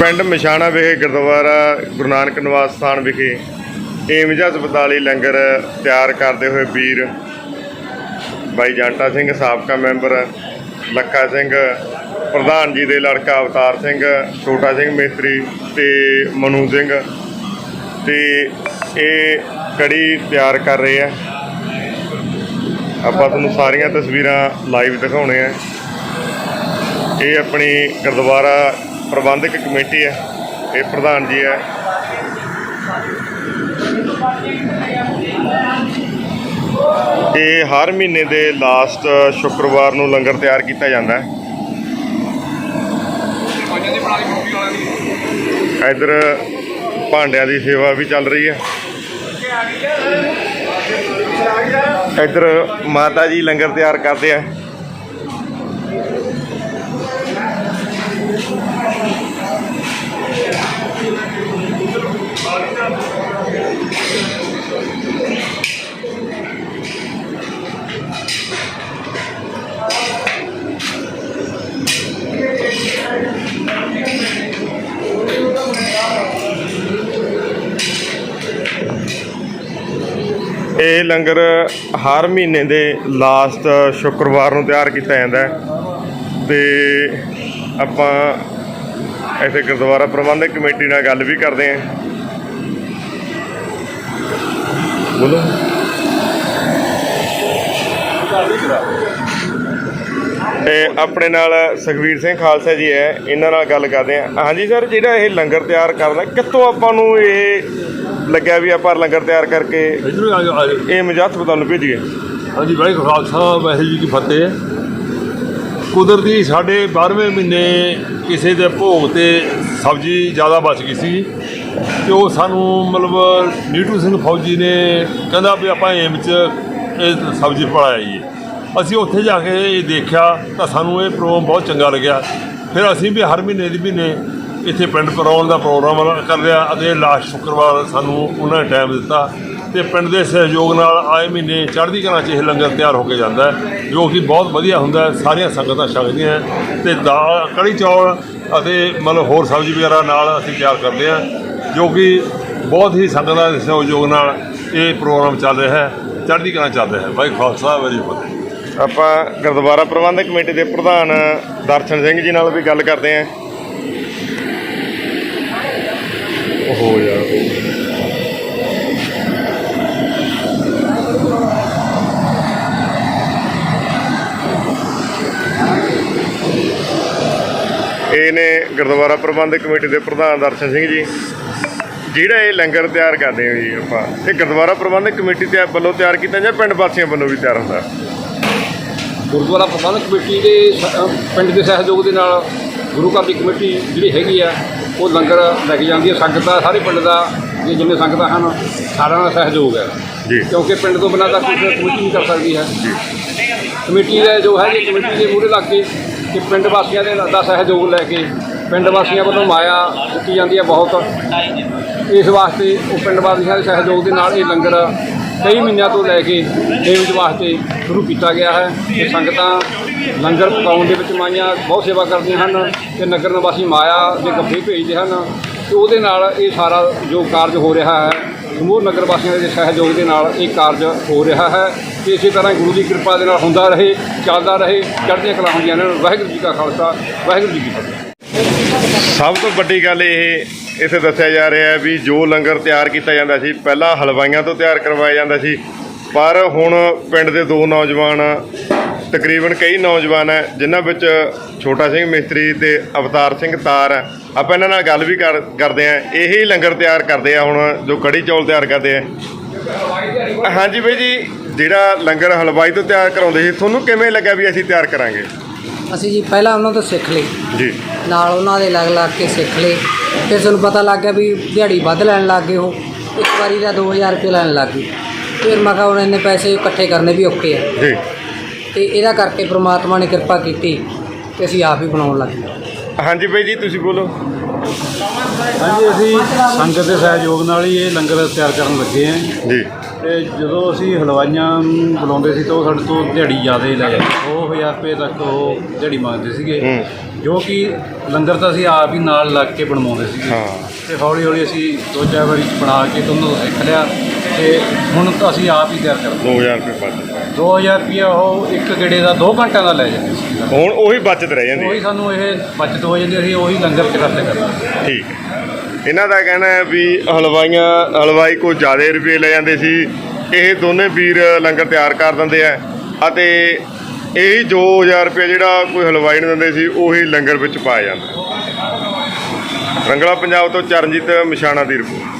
ਪਿੰਡ ਮਿਸ਼ਾਣਾ ਵਿਖੇ ਗੁਰਦੁਆਰਾ ਗੁਰੂ ਨਾਨਕ ਨਿਵਾਸ ਸਥਾਨ ਵਿਖੇ ਏਮਜ ਹਸਪਤਾਲੀ ਲੰਗਰ ਤਿਆਰ ਕਰਦੇ ਹੋਏ ਵੀਰ ਬਾਈ ਜੰਟਾ ਸਿੰਘ, ਸਾਬਕਾ ਮੈਂਬਰ ਲੱਖਾ ਸਿੰਘ, ਪ੍ਰਧਾਨ ਜੀ ਦੇ ਲੜਕਾ ਅਵਤਾਰ ਸਿੰਘ, ਛੋਟਾ ਸਿੰਘ ਮੇਸਤਰੀ ਤੇ ਮਨੂ ਸਿੰਘ ਤੇ ਇਹ ਕੜੀ ਤਿਆਰ ਕਰ ਰਹੇ ਆ। ਆਪਾਂ ਤੁਹਾਨੂੰ ਸਾਰੀਆਂ ਤਸਵੀਰਾਂ ਲਾਈਵ ਦਿਖਾਉਣੇ ਆ। ਇਹ ਆਪਣੀ ਗੁਰਦੁਆਰਾ ਪ੍ਰਬੰਧਕ ਕਮੇਟੀ ਹੈ, ਇਹ ਪ੍ਰਧਾਨ ਜੀ ਹੈ। ਇਹ ਹਰ ਮਹੀਨੇ ਦੇ ਲਾਸਟ ਸ਼ੁੱਕਰਵਾਰ ਨੂੰ ਲੰਗਰ ਤਿਆਰ ਕੀਤਾ ਜਾਂਦਾ ਹੈ। ਇੱਧਰ ਭਾਂਡਿਆਂ ਦੀ ਸੇਵਾ ਵੀ ਚੱਲ ਰਹੀ ਹੈ। ਇੱਧਰ ਮਾਤਾ ਜੀ ਲੰਗਰ ਤਿਆਰ ਕਰਦੇ ਆ ਇਹ ਲੰਗਰ ਹਰ ਮਹੀਨੇ ਦੇ ਲਾਸਟ ਸ਼ੁੱਕਰਵਾਰ ਨੂੰ ਤਿਆਰ ਕੀਤਾ ਜਾਂਦਾ ਹੈ। ਤੇ ਆਪਾਂ ਇੱਥੇ ਗੁਰਦੁਆਰਾ ਪ੍ਰਬੰਧਕ ਕਮੇਟੀ ਨਾਲ ਗੱਲ ਵੀ ਕਰਦੇ ਹਾਂ। ਬੋਲੋ। ਤੇ ਆਪਣੇ ਨਾਲ ਸੁਖਵੀਰ ਸਿੰਘ ਖਾਲਸਾ ਜੀ ਹੈ, ਇਹਨਾਂ ਨਾਲ ਗੱਲ ਕਰਦੇ ਹਾਂ। ਹਾਂਜੀ ਸਰ, ਜਿਹੜਾ ਇਹ ਲੰਗਰ ਤਿਆਰ ਕਰਨਾ ਕਿੱਥੋਂ ਆਪਾਂ ਨੂੰ ਇਹ ਲੱਗਿਆ ਵੀ ਆਪਾਂ ਲੰਗਰ ਤਿਆਰ ਕਰਕੇ। ਇਧਰ ਆ ਜਾਓ, ਆ ਜਾਓ। ਇਹ ਮਜਾ ਹਸਪਤਾਲ ਨੂੰ ਭੇਜੀਏ। ਹਾਂਜੀ ਭਾਈ ਖਾਲਸਾ ਵਾਹਿਗੁਰੂ ਜੀ ਕੀ ਫਤਿਹ। ਕੁਦਰਤੀ ਸਾਡੇ 12ਵੇਂ ਮਹੀਨੇ ਕਿਸੇ ਦੇ ਭੋਗ ਤੇ ਸਬਜ਼ੀ ਜ਼ਿਆਦਾ ਬਚ ਗਈ ਸੀ। ਤੇ ਉਹ ਸਾਨੂੰ ਮਤਲਬ ਨੀਟੂ ਸਿੰਘ ਫੌਜੀ ਨੇ ਕਹਿੰਦਾ ਵੀ ਆਪਾਂ ਏਮ ਚ ਇਹ ਸਬਜ਼ੀ ਪੜਾਈਏ ਅਸੀਂ ਉੱਥੇ ਜਾ ਕੇ ਇਹ ਦੇਖਿਆ ਤਾਂ ਸਾਨੂੰ ਇਹ ਪ੍ਰੋਗਰਾਮ ਬਹੁਤ ਚੰਗਾ ਲੱਗਿਆ। ਫਿਰ ਅਸੀਂ ਵੀ ਹਰ ਮਹੀਨੇ ਦੀ ਮਹੀਨੇ ਇੱਥੇ ਪਿੰਡ ਕਰਾਉਣ ਦਾ ਪ੍ਰੋਗਰਾਮ ਕਰ ਲਿਆ ਅਤੇ ਲਾਸਟ ਸ਼ੁੱਕਰਵਾਰ ਸਾਨੂੰ ਉਹਨਾਂ ਨੇ ਟਾਈਮ ਦਿੱਤਾ ਤੇ ਪਿੰਡ ਦੇ ਸਹਿਯੋਗ ਨਾਲ ਆਏ ਮਹੀਨੇ ਚੜ੍ਹਦੀ ਕਲਾ 'ਚ ਇਹ ਲੰਗਰ ਤਿਆਰ ਹੋ ਕੇ ਜਾਂਦਾ ਜੋ ਕਿ ਬਹੁਤ ਵਧੀਆ ਹੁੰਦਾ ਸਾਰੀਆਂ ਸੰਗਤਾਂ ਛਕਦੀਆਂ ਹੈ ਤੇ ਦਾਲ, ਕੜੀ ਚੌਲ ਅਤੇ ਮਤਲਬ ਹੋਰ ਸਬਜ਼ੀ ਵਗੈਰਾ ਨਾਲ ਅਸੀਂ ਤਿਆਰ ਕਰਦੇ ਹਾਂ, ਜੋ ਕਿ ਬਹੁਤ ਹੀ ਸੰਗਤਾਂ ਦੇ ਸਹਿਯੋਗ ਨਾਲ ਇਹ ਪ੍ਰੋਗਰਾਮ ਚੱਲ ਰਿਹਾ ਹੈ, ਚੜ੍ਹਦੀ ਕਲਾ ਚੱਲ ਰਿਹਾ ਹੈ। ਭਾਈ ਖਾਲਸਾ ਵਰੀ ਫਤਿਹ। ਆਪਾਂ ਗੁਰਦੁਆਰਾ ਪ੍ਰਬੰਧਕ ਕਮੇਟੀ ਦੇ ਪ੍ਰਧਾਨ ਦਰਸ਼ਨ ਸਿੰਘ ਜੀ ਨਾਲ ਵੀ ਗੱਲ ਕਰਦੇ ਹਾਂ। ਇਹ ਨੇ ਗੁਰਦੁਆਰਾ ਪ੍ਰਬੰਧਕ ਕਮੇਟੀ ਦੇ ਪ੍ਰਧਾਨ ਦਰਸ਼ਨ ਸਿੰਘ ਜੀ ਜਿਹੜਾ ਇਹ ਲੰਗਰ ਤਿਆਰ ਕਰਦੇ ਹੋ ਜੀ ਆਪਾਂ। ਇਹ ਗੁਰਦੁਆਰਾ ਪ੍ਰਬੰਧਕ ਕਮੇਟੀ ਤੇ ਵੱਲੋਂ ਤਿਆਰ ਕੀਤਾ ਜਾਂ ਪਿੰਡ ਵਾਸੀਆਂ ਵੱਲੋਂ ਵੀ ਤਿਆਰ ਹੁੰਦਾ? ਗੁਰਦੁਆਰਾ ਪ੍ਰਬੰਧਕ ਕਮੇਟੀ ਦੇ ਸ- ਪਿੰਡ ਦੇ ਸਹਿਯੋਗ ਦੇ ਨਾਲ ਗੁਰੂ ਘਰ ਦੀ ਕਮੇਟੀ ਜਿਹੜੀ ਹੈਗੀ ਆ ਉਹ ਲੰਗਰ ਲੈ ਕੇ ਜਾਂਦੀ ਹੈ ਸੰਗਤਾਂ ਸਾਰੇ ਪਿੰਡ ਦਾ ਜੇ ਜਿੰਨੇ ਸੰਗਤਾਂ ਹਨ ਸਾਰਿਆਂ ਦਾ ਸਹਿਯੋਗ ਹੈ। ਜੀ। ਕਿਉਂਕਿ ਪਿੰਡ ਤੋਂ ਬਿਨਾਂ ਤਾਂ ਕੋਈ ਕਮੇਟੀ ਨਹੀਂ ਕਰ ਸਕਦੀ ਹੈ। ਕਮੇਟੀ ਦਾ ਜੋ ਹੈ ਜੀ ਕਮੇਟੀ ਦੇ ਮੂਹਰੇ ਲੱਗ ਕੇ ਕਿ ਪਿੰਡ ਵਾਸੀਆਂ ਦੇ ਦਾ ਸਹਿਯੋਗ ਲੈ ਕੇ ਪਿੰਡ ਵਾਸੀਆਂ ਵੱਲੋਂ ਮਾਇਆ ਦਿੱਤੀ ਜਾਂਦੀ ਹੈ ਬਹੁਤ। ਇਸ ਵਾਸਤੇ ਉਹ ਪਿੰਡ ਵਾਸੀਆਂ ਦੇ ਸਹਿਯੋਗ ਦੇ ਨਾਲ ਇਹ ਲੰਗਰ ਕਈ ਮਹੀਨਿਆਂ ਤੋਂ ਲੈ ਕੇ ਸੇਵਜ ਵਾਸਤੇ ਸ਼ੁਰੂ ਕੀਤਾ ਗਿਆ ਹੈ। ਤੇ ਸੰਗਤਾਂ ਲੰਗਰ ਪਕਾਉਣ ਦੇ ਵਿੱਚ ਮਾਈਆਂ ਬਹੁਤ ਸੇਵਾ ਕਰਦੀਆਂ ਹਨ ਤੇ ਨਗਰ ਨਿਵਾਸੀ ਮਾਇਆ ਦੇ ਗੱਫੇ ਭੇਜਦੇ ਹਨ ਤੇ ਉਹਦੇ ਨਾਲ ਇਹ ਸਾਰਾ ਜੋ ਕਾਰਜ ਹੋ ਰਿਹਾ ਹੈ ਸਮੂਹ ਨਗਰ ਵਾਸੀਆਂ ਦੇ ਸਹਿਯੋਗ ਦੇ ਨਾਲ ਇਹ ਕਾਰਜ ਹੋ ਰਿਹਾ ਹੈ। ਤੇ ਇਸੇ ਤਰ੍ਹਾਂ ਗੁਰੂ ਦੀ ਕਿਰਪਾ ਦੇ ਨਾਲ ਹੁੰਦਾ ਰਹੇ, ਚੱਲਦਾ ਰਹੇ, ਚੜ੍ਹਦੀਆਂ ਕਲਾ ਹੁੰਦੀਆਂ ਨੇ। ਵਾਹਿਗੁਰੂ ਜੀ ਕਾ ਖਾਲਸਾ, ਵਾਹਿਗੁਰੂ ਜੀ ਕੀ ਫਤਿਹ। ਸਭ ਤੋਂ ਵੱਡੀ ਗੱਲ ਇਹ ਇੱਥੇ ਦੱਸਿਆ ਜਾ ਰਿਹਾ ਹੈ ਵੀ ਜੋ ਲੰਗਰ ਤਿਆਰ ਕੀਤਾ ਜਾਂਦਾ ਸੀ, ਪਹਿਲਾਂ ਹਲਵਾਈਆਂ ਤੋਂ ਤਿਆਰ ਕਰਵਾਇਆ ਜਾਂਦਾ ਸੀ, ਪਰ ਹੁਣ ਪਿੰਡ ਦੇ ਦੋ ਨੌਜਵਾਨ ਤਕਰੀਬਨ ਕਈ ਨੌਜਵਾਨ ਹੈ ਜਿਨ੍ਹਾਂ ਵਿੱਚ ਛੋਟਾ ਸਿੰਘ ਮਿਸਤਰੀ ਤੇ ਅਵਤਾਰ ਸਿੰਘ ਤਾਰ ਹੈ। ਆਪਾਂ ਇਹਨਾਂ ਨਾਲ ਗੱਲ ਵੀ ਕਰ ਕਰਦੇ ਆ ਇਹੀ ਲੰਗਰ ਤਿਆਰ ਕਰਦੇ ਆ ਹੁਣ ਜੋ ਕੜੀ ਚੌਲ ਤਿਆਰ ਕਰਦੇ ਆ। ਹਾਂਜੀ ਬਾਈ ਜੀ ਜਿਹੜਾ ਲੰਗਰ ਹਲਵਾਈ ਤੋਂ ਤਿਆਰ ਕਰਾਉਂਦੇ ਸੀ ਤੁਹਾਨੂੰ ਕਿਵੇਂ ਲੱਗਾ ਵੀ ਅਸੀਂ ਤਿਆਰ ਕਰਾਂਗੇ? ਅਸੀਂ ਜੀ ਪਹਿਲਾਂ ਉਹਨਾਂ ਤੋਂ ਸਿੱਖ ਲਈ ਜੀ। ਨਾਲ ਉਹਨਾਂ ਦੇ ਲੱਗ ਲੱਗ ਕੇ ਸਿੱਖ ਲਏ। ਫਿਰ ਸਾਨੂੰ ਪਤਾ ਲੱਗ ਗਿਆ ਵੀ ਦਿਹਾੜੀ ਵੱਧ ਲੈਣ ਲੱਗ ਗਏ ਉਹ। ਇੱਕ ਵਾਰੀ ਦਾ 2000 ਰੁਪਏ ਲੈਣ ਲੱਗ ਗਏ। ਫਿਰ ਮੈਂ ਕਿਹਾ ਹੁਣ ਇੰਨੇ ਪੈਸੇ ਇਕੱਠੇ ਕਰਨੇ ਵੀ ਔਖੇ ਆ। ਜੀ। ਤੇ ਇਹਦਾ ਕਰਕੇ ਪ੍ਰਮਾਤਮਾ ਨੇ ਕਿਰਪਾ ਕੀਤੀ ਤੇ ਅਸੀਂ ਆਪ ਹੀ ਬਣਾਉਣ ਲੱਗ ਗਏ ਹਾਂਜੀ ਬਾਈ ਜੀ ਤੁਸੀਂ ਬੋਲੋ। ਹਾਂਜੀ ਅਸੀਂ ਸੰਗਤ ਦੇ ਸਹਿਯੋਗ ਨਾਲ ਹੀ ਇਹ ਲੰਗਰ ਤਿਆਰ ਕਰਨ ਲੱਗੇ ਹਾਂ। ਜੀ। ਤੇ ਜਦੋਂ ਅਸੀਂ ਹਲਵਾਈਆਂ ਨੂੰ ਬੁਲਾਉਂਦੇ ਸੀ ਤਾਂ ਉਹ ਸਾਡੇ ਤੋਂ ਦਿਹਾੜੀ ਜ਼ਿਆਦਾ ਹੀ ਲੈ ਜਾਂਦੇ 2000 ਰੁਪਏ ਤੱਕ ਉਹ ਦਿਹਾੜੀ ਮੰਗਦੇ ਸੀਗੇ। ਜੋ ਕਿ ਲੰਗਰ ਤਾਂ ਅਸੀਂ ਆਪ ਹੀ ਨਾਲ ਲੱਗ ਕੇ ਬਣਵਾਉਂਦੇ ਸੀਗੇ ਹਾਂ। ਤੇ ਹੌਲੀ ਹੌਲੀ ਅਸੀਂ ਦੋ ਚਾਰ ਵਾਰੀ ਬਣਾ ਕੇ ਤੁਹਾਨੂੰ ਸਿੱਖ ਲਿਆ। ਤੇ ਹੁਣ ਤਾਂ ਅਸੀਂ ਆਪ ਹੀ ਤਿਆਰ ਕਰਦੇ 2000 ਰੁਪਏ ਬਚਤ 2000 ਰੁਪਏ ਉਹ ਇੱਕ ਗੇੜੇ ਦਾ 2 ਘੰਟਿਆਂ ਦਾ ਲੈ ਜਾਂਦੇ ਸੀ। ਹੁਣ ਉਹੀ ਬਚਤ ਰਹਿ ਜਾਂਦੀ ਉਹੀ ਹੈ ਸਾਨੂੰ ਇਹ ਬਚਤ ਹੋ ਜਾਂਦੀ ਸੀ ਉਹੀ ਲੰਗਰ ਚ ਖਰਚ ਕਰਦੇ ਠੀਕ। ਇਹਨਾਂ ਦਾ ਕਹਿਣਾ ਹੈ ਵੀ ਹਲਵਾਈਆਂ ਹਲਵਾਈ ਕੋਈ ਜ਼ਿਆਦਾ ਰੁਪਏ ਲੈ ਜਾਂਦੇ ਸੀ। ਇਹ ਦੋਨੇ ਵੀਰ ਲੰਗਰ ਤਿਆਰ ਕਰ ਦਿੰਦੇ ਆ ਅਤੇ ਇਹ ਜੋ 1000 ਰੁਪਏ ਜਿਹੜਾ ਕੋਈ ਹਲਵਾਈ ਨੂੰ ਦਿੰਦੇ ਸੀ ਉਹੀ ਲੰਗਰ ਵਿੱਚ ਪਾਇਆ ਜਾਂਦਾ। ਰੰਗਲਾ ਪੰਜਾਬ ਤੋਂ ਚਰਨਜੀਤ ਮਸ਼ਾਣਾ ਦੀ ਰਿਪੋਰਟ